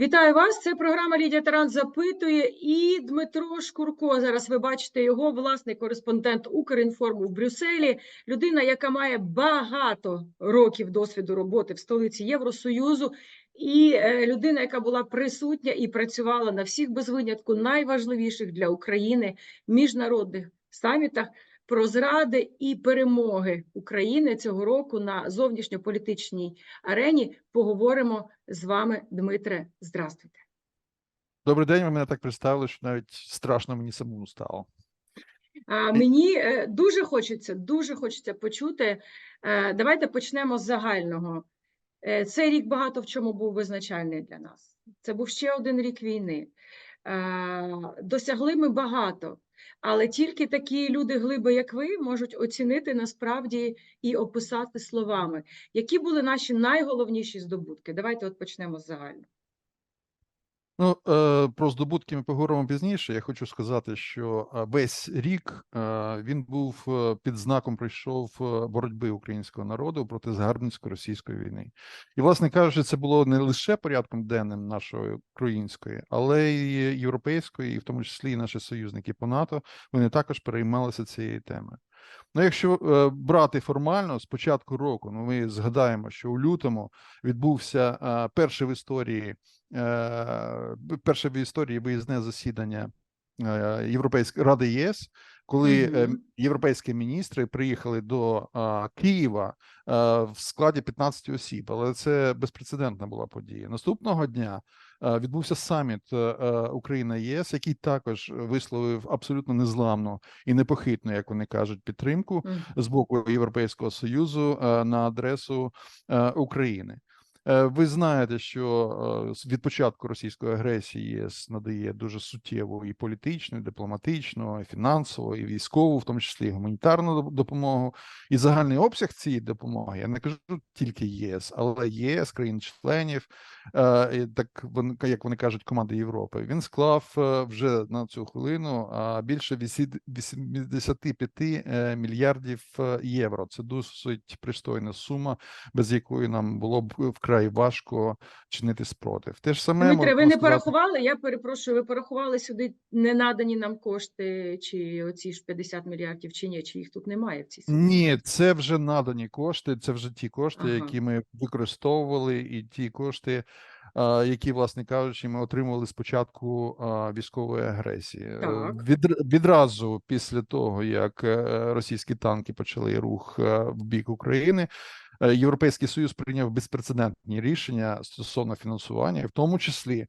Вітаю вас. Це програма Лідія Таран запитує. І Дмитро Шкурко. Зараз ви бачите його власний кореспондент Укрінформу в Брюсселі. Людина, яка має багато років досвіду роботи в столиці Євросоюзу, і е, людина, яка була присутня і працювала на всіх без винятку найважливіших для України міжнародних самітах. Про зради і перемоги України цього року на зовнішньополітичній арені поговоримо з вами, Дмитре. Здравствуйте. Добрий день, ви мене так представили, що навіть страшно мені самому стало. А мені е, дуже хочеться, дуже хочеться почути. Е, Давайте почнемо з загального. Е, Цей рік багато в чому був визначальний для нас. Це був ще один рік війни. Досягли ми багато, але тільки такі люди глиби, як ви, можуть оцінити насправді і описати словами, які були наші найголовніші здобутки. Давайте от почнемо з загального. Ну, е, про здобутки ми поговоримо пізніше. Я хочу сказати, що е, весь рік е, він був під знаком прийшов боротьби українського народу проти загарбницько-російської війни. І, власне кажучи, це було не лише порядком денним нашої української, але й європейської, і в тому числі і наші союзники по НАТО. Вони також переймалися цією темою. Ну, якщо е, брати формально з початку року, ну ми згадаємо, що у лютому відбувся е, перший в історії е, перше в історії виїзне засідання Європейської ради ЄС, коли е, Мгм. європейські міністри приїхали до е, Києва е, в складі 15 осіб, але це безпрецедентна була подія. Наступного дня е, відбувся саміт е, е, Україна ЄС, який також висловив абсолютно незламну і непохитну, як вони кажуть, підтримку з боку Європейського союзу е, на адресу е, України. Е, Ви знаєте, що е, від початку російської агресії ЄС надає дуже суттєву і політичну, і дипломатичну, і фінансову, і військову, в тому числі і гуманітарну допомогу. І загальний обсяг цієї допомоги я не кажу тільки єС, але єС, країн-членів, е, так як вони кажуть, команди Європи. Він склав вже на цю хвилину більше 85 е, мільярдів євро. Це досить пристойна сума, без якої нам було б вкрай важко чинити спротив. Те ж саме Дмитре, ви не сказати- порахували? Я перепрошую, ви порахували сюди ненадані нам кошти, чи оці ж 50 мільярдів, чи ні, чи їх тут немає в цій сумі? Ні, це вже надані кошти. Це вже ті кошти, Ага. які ми використовували, і ті кошти, які, власне кажучи, ми отримували з початку а, військової агресії. Е, Так. Від, відразу після того, як е, російські танки почали рух е, в бік України. Європейський союз прийняв безпрецедентні рішення стосовно фінансування, в тому числі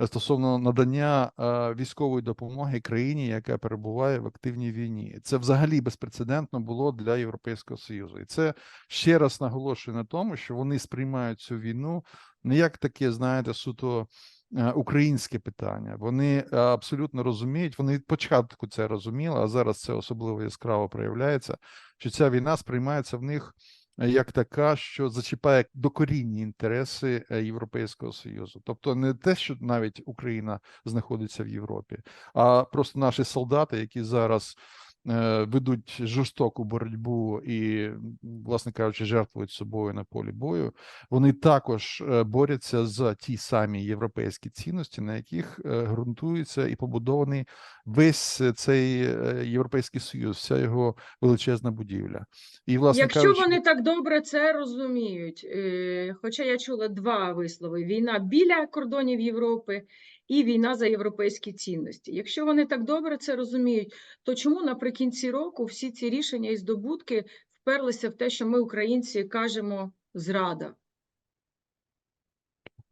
е, стосовно надання е, військової допомоги країні, яка перебуває в активній війні. Це взагалі безпрецедентно було для Європейського союзу, і це ще раз наголошує на тому, що вони сприймають цю війну не як таке, знаєте, суто. е, Українське питання вони е, абсолютно розуміють. Вони від початку це розуміли, а зараз це особливо яскраво проявляється. Що ця війна сприймається в них як така, що зачіпає докорінні інтереси е, Європейського союзу, тобто не те, що навіть Україна знаходиться в Європі, а просто наші солдати, які зараз е, ведуть жорстоку боротьбу і, власне кажучи, жертвують собою на полі бою. Вони також е, борються за ті самі європейські цінності, на яких е, ґрунтується і побудований весь е, цей е, європейський союз, вся його величезна будівля. І власне Якщо кажучи, вони так добре це розуміють, е, хоча я чула два вислови: війна біля кордонів Європи і війна за європейські цінності. Якщо вони так добре це розуміють, то чому наприкінці року всі ці рішення і здобутки вперлися в те, що ми, українці, кажемо зрада?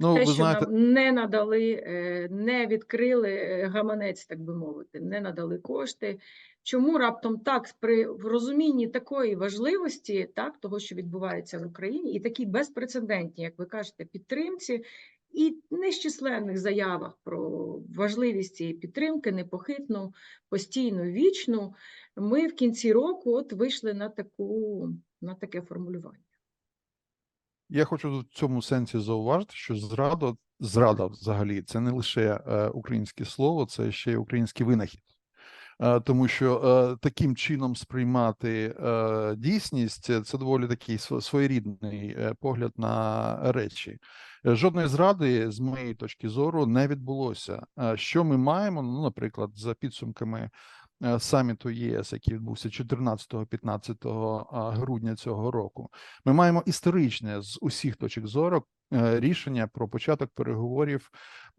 ну Те, ви що знаєте, нам не надали, е, не відкрили е, гаманець, так би мовити, не надали кошти. Чому раптом так при розумінні такої важливості, так того, що відбувається в Україні, і такій безпрецедентній, як ви кажете, підтримці, і нещисленних заявах про важливість цієї підтримки, непохитну, постійну, вічну, ми в кінці року от вийшли на таку на таке формулювання. Я хочу в цьому сенсі зауважити, що зрада, зрада взагалі це не лише е, українське слово, це ще й український винахід. Тому що е, таким чином сприймати е, дійсність е, це доволі такий сво- своєрідний погляд на речі. Жодної зради, з моєї точки зору, не відбулося. Що ми маємо? Ну, наприклад, за підсумками саміту ЄС, який відбувся 14-15 грудня цього року, ми маємо історичне з усіх точок зору рішення про початок переговорів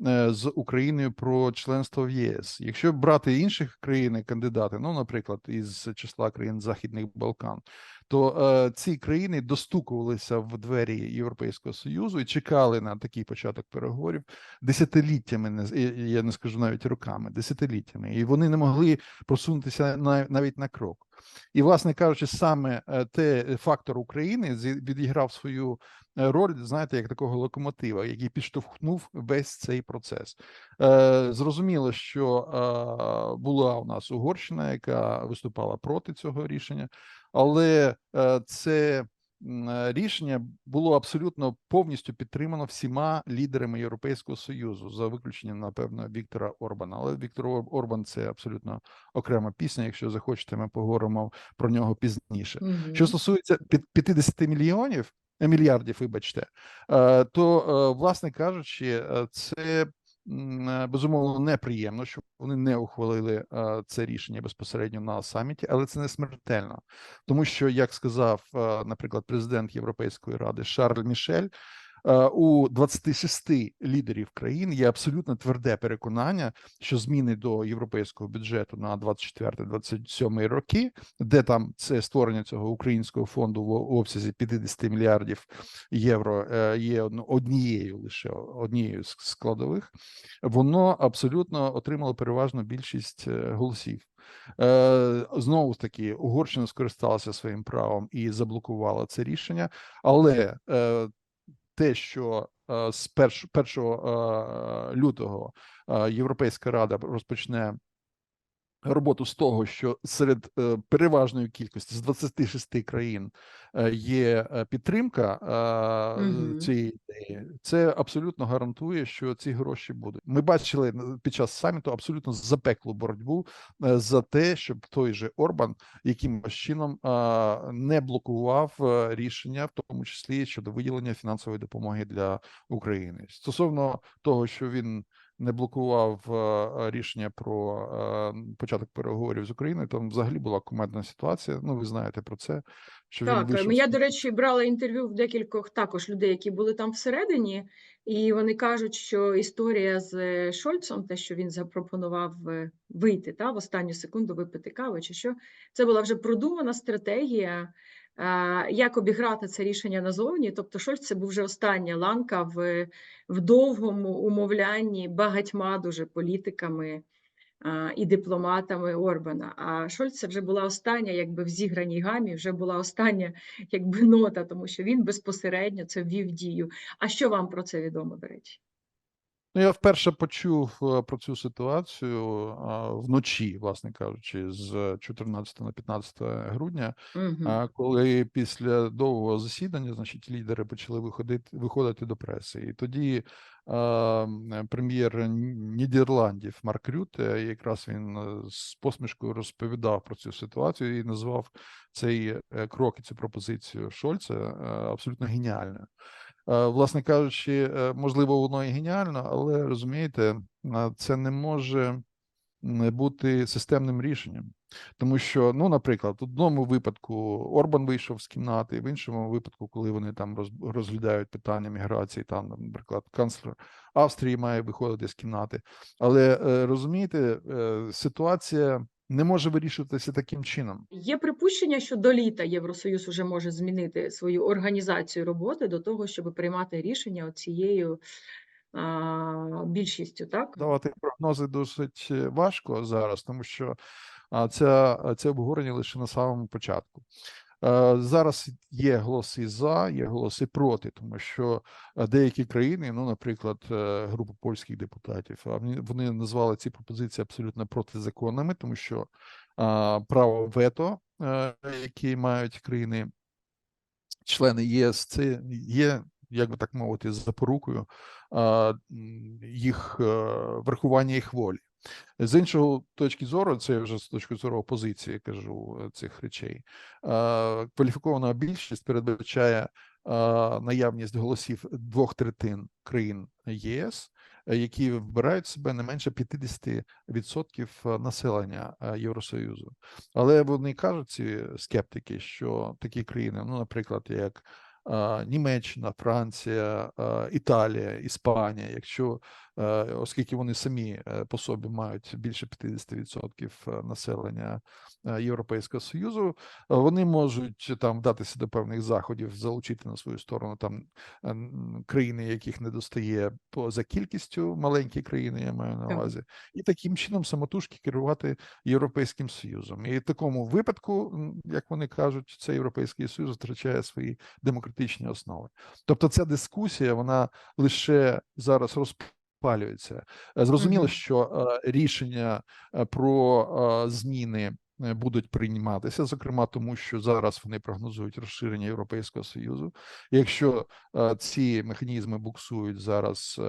е, з Україною про членство в ЄС. Якщо брати інших країн кандидати, ну наприклад, із числа країн Західних Балкан, то е, ці країни достукувалися в двері Європейського союзу і чекали на такий початок переговорів десятиліттями, не я не скажу навіть роками, десятиліттями, і вони не могли просунутися на- навіть на крок. І, власне кажучи, саме е, те фактор України відіграв свою е, роль, знаєте, як такого локомотива, який підштовхнув весь цей процес. Е, Зрозуміло, що е, була у нас Угорщина, яка виступала проти цього рішення, але е, це е, рішення було абсолютно повністю підтримано всіма лідерами Європейського союзу, за виключенням, напевно, Віктора Орбана. Але Віктор Орбан це абсолютно окрема пісня. Якщо захочете, ми поговоримо про нього пізніше. Мгм. Що стосується під- 50 мільйонів е, мільярдів, вибачте, е, то е, власне кажучи, е, це е, безумовно неприємно, що вони не ухвалили е, це рішення безпосередньо на саміті, але це не смертельно, тому що, як сказав, е, наприклад, президент Європейської ради Шарль Мішель. Е, У 26 лідерів країн є абсолютно тверде переконання, що зміни до європейського бюджету на 24-27 роки де там це створення цього українського фонду в обсязі 50 мільярдів євро е, є однією лише однією з складових, воно абсолютно отримало переважну більшість е, голосів. Знову ж таки, Угорщина скористалася своїм правом і заблокувала це рішення, але те, що е, з 1 1 лютого е, Європейська рада розпочне роботу з того, що серед е, переважної кількості з 26 країн е, є е, підтримка Мгм. цієї ідеї, це абсолютно гарантує, що ці гроші будуть. Ми бачили під час саміту абсолютно запеклу боротьбу за те, щоб той же Орбан якимось чином не блокував рішення, в тому числі щодо виділення фінансової допомоги для України. Стосовно того, що він не блокував е, рішення про е, початок переговорів з Україною. Там взагалі була кумедна ситуація. Ну, ви знаєте про це. Що він Так, вийшов е, я, до речі, брала інтерв'ю в декількох також людей, які були там всередині, і вони кажуть, що історія з е, Шольцом, те, що він запропонував е, вийти та, в останню секунду випити каву, чи що, це була вже продумана стратегія, е, як обіграти це рішення назовні. Тобто Шольц це був вже остання ланка в, в довгому умовлянні багатьма дуже політиками і дипломатами Орбана. А Шольц це вже була остання, якби в зіграній гамі, вже була остання якби нота, тому що він безпосередньо це ввів дію. А що вам про це відомо, до речі? Ну, я вперше почув е, про цю ситуацію вночі, власне кажучи, з 14 на 15 грудня. Угу. Коли після довгого засідання, значить, лідери почали виходити виходити до преси, і тоді е, прем'єр Нідерландів Марк Рюте, якраз він е, з посмішкою розповідав про цю ситуацію і назвав цей е, крок і цю пропозицію Шольца абсолютно геніальною. Власне кажучи, е, можливо, воно і геніально, але розумієте, це не може бути системним рішенням. Тому що, ну, наприклад, в одному випадку Орбан вийшов з кімнати, в іншому випадку, коли вони там роз- розглядають питання міграції, там, наприклад, канцлер Австрії має виходити з кімнати. Але е, розумієте, е, ситуація не може вирішуватися таким чином. Є припущення, що до літа Євросоюз уже може змінити свою організацію роботи до того, щоб приймати рішення цією більшістю, так? Давати прогнози досить е, важко зараз, тому що ця, це обговорення лише на самому початку. Е, Зараз є голоси за, є голоси проти, тому що е, деякі країни, ну, наприклад, е, група польських депутатів, вони- назвали ці пропозиції абсолютно протизаконними, тому що право вето, які мають країни, члени ЄС, це є, як би так мовити, запорукою їх врахування їх волі. З іншого точки зору, це вже з точки зору опозиції кажу е, цих речей. е, Кваліфікована більшість передбачає е, наявність голосів двох третин країн ЄС, які вбирають в себе не менше 50% населення Євросоюзу. Але вони кажуть, ці скептики, що такі країни, ну, наприклад, як Німеччина, Франція, Італія, Іспанія, якщо е, оскільки вони самі е, по собі мають більше 50% населення е, Європейського Союзу, вони можуть там вдатися до певних заходів, залучити на свою сторону там країни, яких не достає за кількістю маленькі країни, я маю на увазі, і таким чином самотужки керувати Європейським Союзом. І в такому випадку, як вони кажуть, цей Європейський Союз втрачає свої демократичні основи. Тобто, ця дискусія вона лише зараз розпалюється. Е, Зрозуміло, що е, рішення е, про зміни будуть прийматися, зокрема тому, що зараз вони прогнозують розширення Європейського союзу. Якщо е, ці механізми буксують зараз е,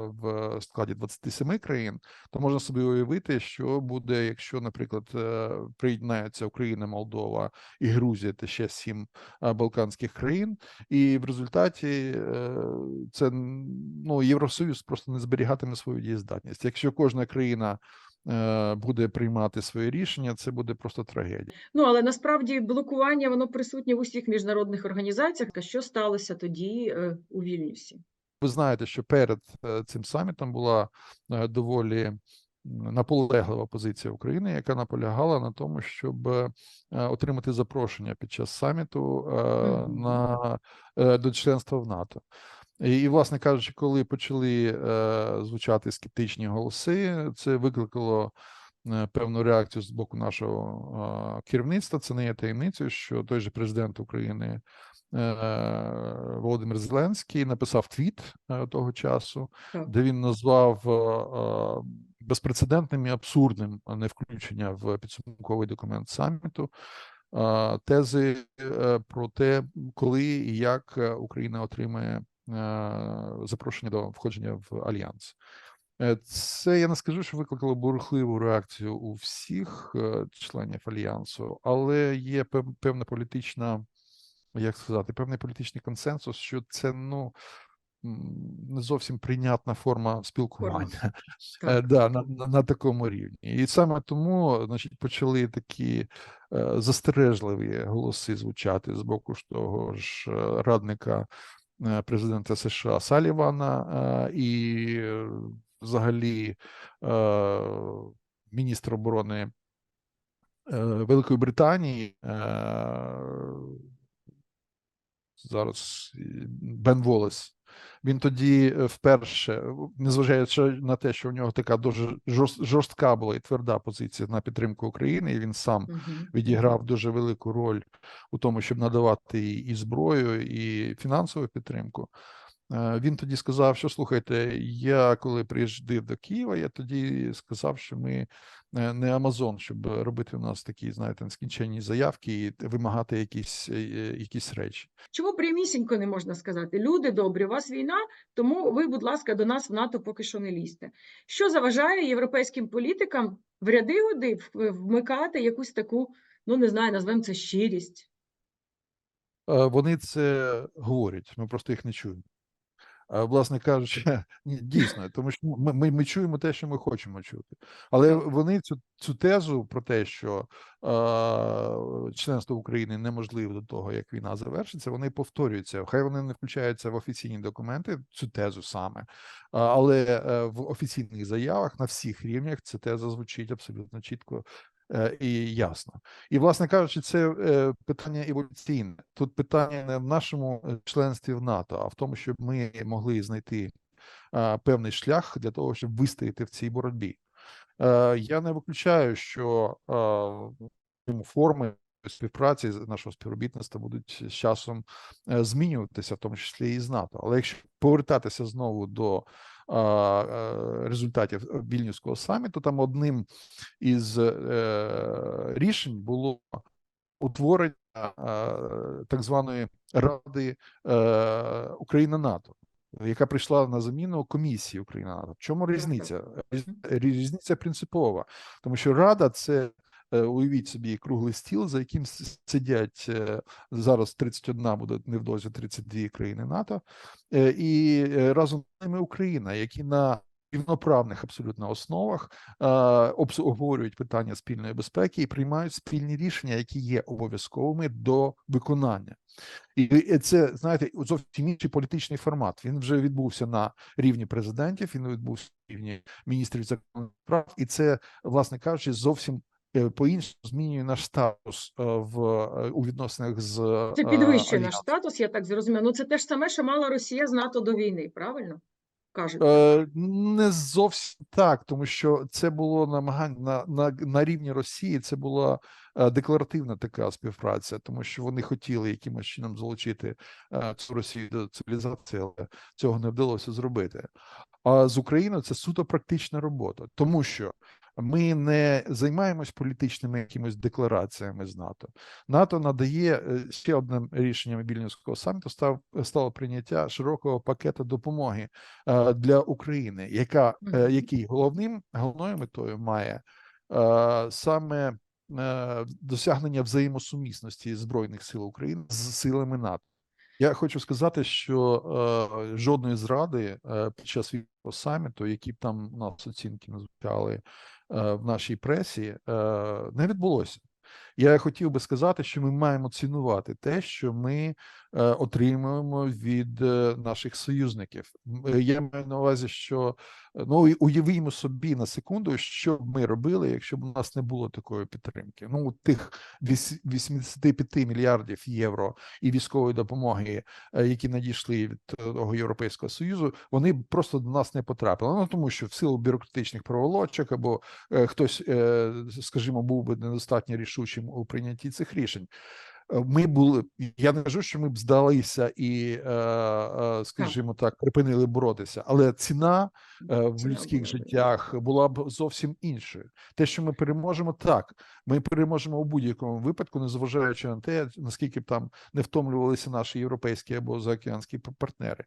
в складі 27 країн, то можна собі уявити, що буде, якщо, наприклад, е, приєднаються Україна, Молдова і Грузія, та ще сім е, балканських країн, і в результаті е, це ну Євросоюз просто не зберігатиме свою дієздатність. Якщо кожна країна е, буде приймати своє рішення, це буде просто трагедія. Ну, але насправді блокування воно присутнє в усіх міжнародних організаціях. А Що сталося тоді е, у Вільнюсі? Ви знаєте, що перед е, цим самітом була е, доволі наполеглива позиція України, яка наполягала на тому, щоб е, отримати запрошення під час саміту е, на е, до членства в НАТО. І, і, власне кажучи, коли почали е, звучати скептичні голоси, це викликало е, певну реакцію з боку нашого е, керівництва. Це не є таємницею, що той же президент України е, Володимир Зеленський написав твіт е, того часу, Так. де він назвав е, е, безпрецедентним і абсурдним е, невключення в підсумковий документ саміту е, тези е, про те, коли і як Україна отримає запрошення до входження в альянс. Е, Це я не скажу, що викликало бурхливу реакцію у всіх е, членів альянсу, але є певна політична, як сказати, певний політичний консенсус, що це ну не зовсім прийнятна форма спілкування. Е, Да, на, на, на такому рівні. І саме тому, значить, почали такі е, застережливі голоси звучати з боку ж того ж радника президента США Салівана е, і е, взагалі е, міністр оборони е, Великої Британії. Е, зараз е, Бен Волес. Він тоді е, вперше, незважаючи на те, що у нього така дуже жорст- жорстка була і тверда позиція на підтримку України, і він сам Мгм. відіграв дуже велику роль у тому, щоб надавати і зброю, і фінансову підтримку. Е, Він тоді сказав, що слухайте, я коли приїжджав до Києва, я тоді сказав, що ми е, не Амазон, щоб робити у нас такі, знаєте, нескінченні заявки і вимагати якісь, е, якісь речі. Чого прямісінько не можна сказати? Люди добрі, у вас війна, тому ви, будь ласка, до нас в НАТО поки що не лізьте. Що заважає європейським політикам в ряди годи вмикати якусь таку, ну не знаю, назвемо це щирість? Вони це говорять, ми просто їх не чуємо. Власне кажучи, ні, дійсно, тому що ми, ми, ми чуємо те, що ми хочемо чути. Але вони цю, цю тезу про те, що е, членство України неможливе до того, як війна завершиться, вони повторюються. Хай вони не включаються в офіційні документи, цю тезу саме, але е, в офіційних заявах на всіх рівнях ця теза звучить абсолютно чітко і ясно. І, власне кажучи, це е, питання еволюційне. Тут питання не в нашому е, членстві в НАТО, а в тому, щоб ми могли знайти е, певний шлях для того, щоб вистояти в цій боротьбі. Е, Я не виключаю, що е, форми співпраці нашого співробітництва будуть з часом е, змінюватися, в тому числі і з НАТО. Але якщо повертатися знову до е, е, результатів Вільнюського саміту, там одним із е, рішень було утворення так званої Ради е, Україна НАТО. яка прийшла на заміну комісії Україна НАТО. В чому різниця? Різ- Різниця принципова, тому що Рада це. Е, Уявіть собі круглий стіл, за яким сидять е, зараз 31, буде невдовзі 32 країни НАТО, е, і разом з ними Україна, які на рівноправних абсолютно основах е, обговорюють питання спільної безпеки і приймають спільні рішення, які є обов'язковими до виконання. І це знаєте зовсім інший політичний формат. Він вже відбувся на рівні президентів. Він відбувся на рівні міністрів закордонних справ, і це, власне кажучи, зовсім е, по-іншому змінює наш статус е, в е, у відносинах з Це підвищує наш статус, я так зрозуміла. Ну це те ж саме, що мала Росія з НАТО до війни, правильно? Кажуть. Не зовсім так, тому що це було намагання на, на, на рівні Росії. Це була декларативна така співпраця, тому що вони хотіли якимось чином залучити цю Росію до цивілізації, але цього не вдалося зробити. А з Україною це суто практична робота, тому що ми не займаємось політичними якимись деклараціями з НАТО. НАТО надає е, ще одним рішенням Вільнюського саміту став стало прийняття широкого пакету допомоги е, для України, яка е, який головним головною метою має саме досягнення взаємосумісності збройних сил України з силами НАТО. Я хочу сказати, що е, жодної зради е, під час саміту, які б там у нас оцінки не звучали е, в нашій пресі, е, не відбулося. Я хотів би сказати, що ми маємо цінувати те, що ми е, отримуємо від е, наших союзників. Е, Я маю на увазі, що е, ну уявімо собі на секунду, що б ми робили, якщо б у нас не було такої підтримки. Ну тих віс- 85 мільярдів євро і військової допомоги, е, які надійшли від е, того Європейського союзу, вони б просто до нас не потрапили. Ну тому що в силу бюрократичних проволочок або е, хтось, е, скажімо, був би недостатньо рішучим у прийнятті цих рішень. Е, Ми були, я не кажу, що ми б здалися і, е, е, скажімо так, припинили боротися, але ціна е, в людських життях була б зовсім іншою. Те, що ми переможемо, так ми переможемо у будь-якому випадку, незважаючи на те, наскільки б там не втомлювалися наші європейські або заокеанські партнери.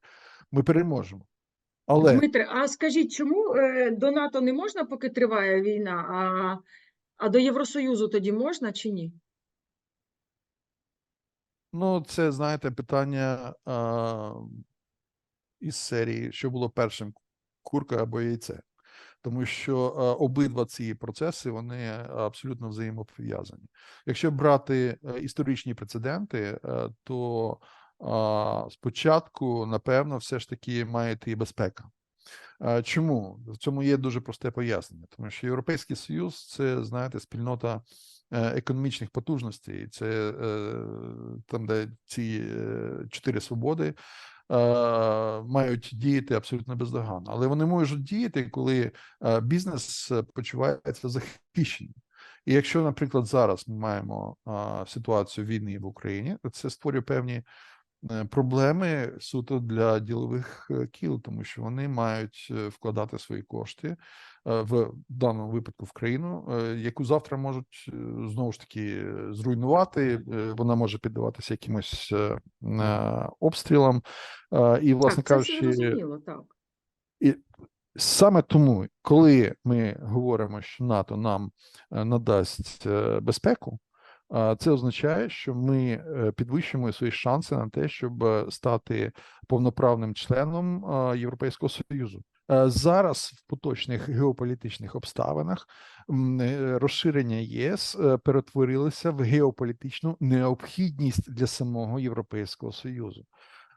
Ми переможемо. Але Дмитре, а скажіть, чому до НАТО не можна, поки триває війна, а, а до Євросоюзу тоді можна чи ні? Ну, це знаєте, питання а, із серії, що було першим курка або яйце, тому що а, обидва ці процеси вони абсолютно взаємопов'язані. Якщо брати е, історичні прецеденти, е, то а, спочатку, напевно, все ж таки має йти безпека. А, Чому в цьому є дуже просте пояснення, тому що Європейський Союз це знаєте спільнота економічних потужностей. Це е, там, де ці е, чотири свободи е, мають діяти абсолютно бездоганно, але вони можуть діяти, коли е, бізнес е, почувається захищеним. І якщо, наприклад, зараз ми маємо ситуацію війни в Україні, то це створює певні е, проблеми суто для ділових е, кіл, тому що вони мають е, вкладати свої кошти е, в даному випадку в країну, е, яку завтра можуть е, знову ж таки е, зруйнувати. е, Вона може піддаватися якимось е, е, обстрілам, е, і, власне так, це кажучи, так. і саме тому, коли ми говоримо, що НАТО нам е, надасть е, безпеку, це означає, що ми е, підвищуємо свої шанси на те, щоб е, стати повноправним членом Європейського Союзу. Е, Зараз в поточних геополітичних обставинах розширення ЄС перетворилося в геополітичну необхідність для самого Європейського Союзу.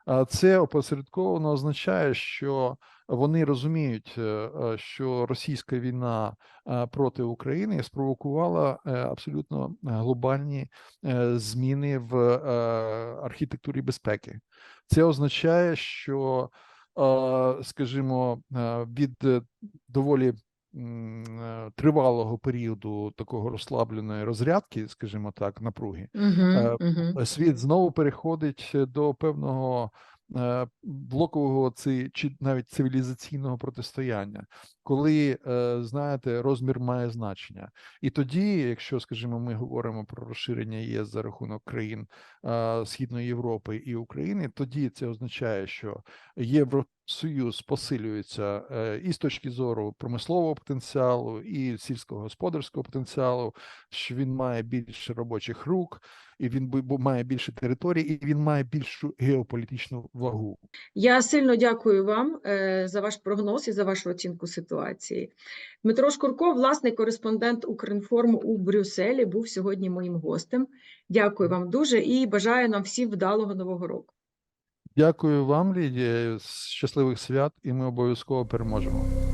А це опосередковано означає, що вони розуміють, е, е, що російська війна е, проти України спровокувала абсолютно глобальні зміни в архітектурі безпеки. Це означає, що, скажімо, від доволі тривалого періоду такого розслабленої розрядки, скажімо так, напруги, Угу, Е, угу. світ знову переходить до певного блокового ци, чи навіть цивілізаційного протистояння. Коли е, знаєте, розмір має значення. І тоді, якщо, скажімо, ми говоримо про розширення ЄС за рахунок країн е, Східної Європи і України, тоді це означає, що Євросоюз посилюється е, і з точки зору промислового потенціалу, і сільськогосподарського потенціалу, що він має більше робочих рук, і він має більше територій, і він має більшу геополітичну вагу. Я сильно дякую вам за ваш прогноз і за вашу оцінку ситуації. Дмитро Шкурко, власний кореспондент Укрінформу у Брюсселі, був сьогодні моїм гостем. Дякую вам дуже і бажаю нам всім вдалого нового року. Дякую вам, Лідія. Щасливих свят, і ми обов'язково переможемо.